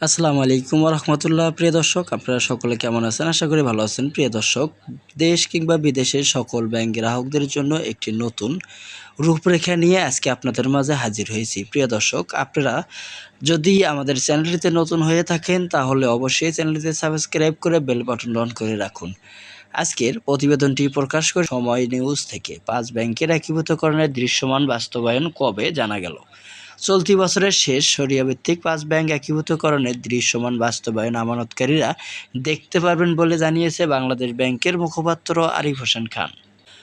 আসসালামু আলাইকুম রহমতুল্লাহ প্রিয় দর্শক, আপনারা সকলে কেমন আছেন? আশা করি ভালো আছেন। প্রিয় দর্শক, দেশ কিংবা বিদেশের সকল ব্যাংক গ্রাহকদের জন্য একটি নতুন রূপরেখা নিয়ে আজকে আপনাদের মাঝে হাজির হয়েছি। প্রিয় দর্শক, আপনারা যদি আমাদের চ্যানেলটিতে নতুন হয়ে থাকেন, তাহলে অবশ্যই চ্যানেলটিতে সাবস্ক্রাইব করে বেল বাটন অন করে রাখুন। আজকের প্রতিবেদনটি প্রকাশ করে সময় নিউজ থেকে পাঁচ ব্যাংকের একীভূতকরণের দৃশ্যমান বাস্তবায়ন কবে জানা গেল? চলতি বছরের শেষ সরিয়াভিত্তিক পাঁচ ব্যাংক একীভূতকরণের দৃশ্যমান বাস্তবায়ন আমানতকারীরা দেখতে পারবেন বলে জানিয়েছে বাংলাদেশ ব্যাংকের মুখপাত্র আরিফ হোসেন খান।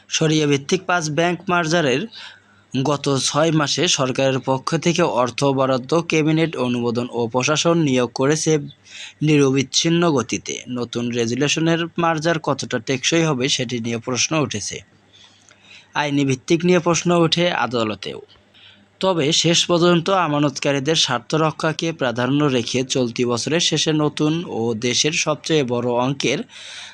সরিয়া ভিত্তিক পাঁচ ব্যাংক মার্জারের গত ছয় মাসে সরকারের পক্ষ থেকে অর্থ বরাদ্দ, ক্যাবিনেট অনুমোদন ও প্রশাসন নিয়োগ করেছে নিরবিচ্ছিন্ন গতিতে। নতুন রেজুলেশনের মার্জার কতটা টেকসই হবে সেটি নিয়ে প্রশ্ন উঠেছে। আইনি ভিত্তিক নিয়ে প্রশ্ন ওঠে আদালতেও। তবে শেষ পর্যন্ত আমানতকারীদের স্বার্থ রক্ষাকে প্রাধান্য রেখে চলতি বছরের শেষে নতুন ও দেশের সবচেয়ে বড় অঙ্কের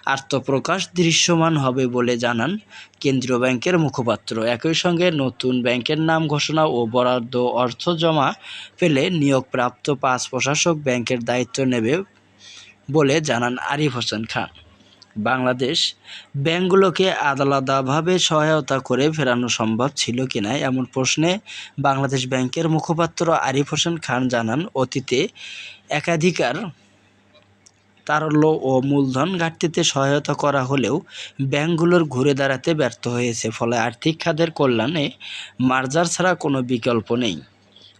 আত্মপ্রকাশ দৃশ্যমান হবে বলে জানান কেন্দ্রীয় ব্যাংকের মুখপাত্র। একই সঙ্গে নতুন ব্যাংকের নাম ঘোষণা ও বরাদ্দ অর্থ জমা পেলে নিয়োগপ্রাপ্ত পাঁচ প্রশাসক ব্যাংকের দায়িত্ব নেবে বলে জানান আরিফ হোসেন খান। বাংলাদেশ ব্যাংকগুলোকে আলাদাভাবে সহায়তা করে ফেরানো সম্ভব ছিল কিনা এমন প্রশ্নে বাংলাদেশ ব্যাংকের মুখপাত্র আরিফ হোসেন খান জানান, অতীতে একাধিকার তারল্য ও মূলধন ঘাটতিতে সহায়তা করা হলেও ব্যাংকগুলোর ঘুরে দাঁড়াতে ব্যর্থ হয়েছে, ফলে আর্থিক খাদের কল্যাণে মার্জার ছাড়া কোনো বিকল্প নেই।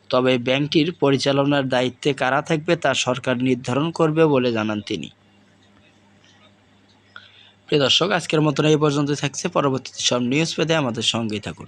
তবে ব্যাংকটির পরিচালনার দায়িত্বে কারা থাকবে তা সরকার নির্ধারণ করবে বলে জানান তিনি। প্রিয় দর্শক আজকের মতন এই পর্যন্ত থাকছে। পরবর্তীতে সব নিউজ পেতে আমাদের সঙ্গেই থাকুন।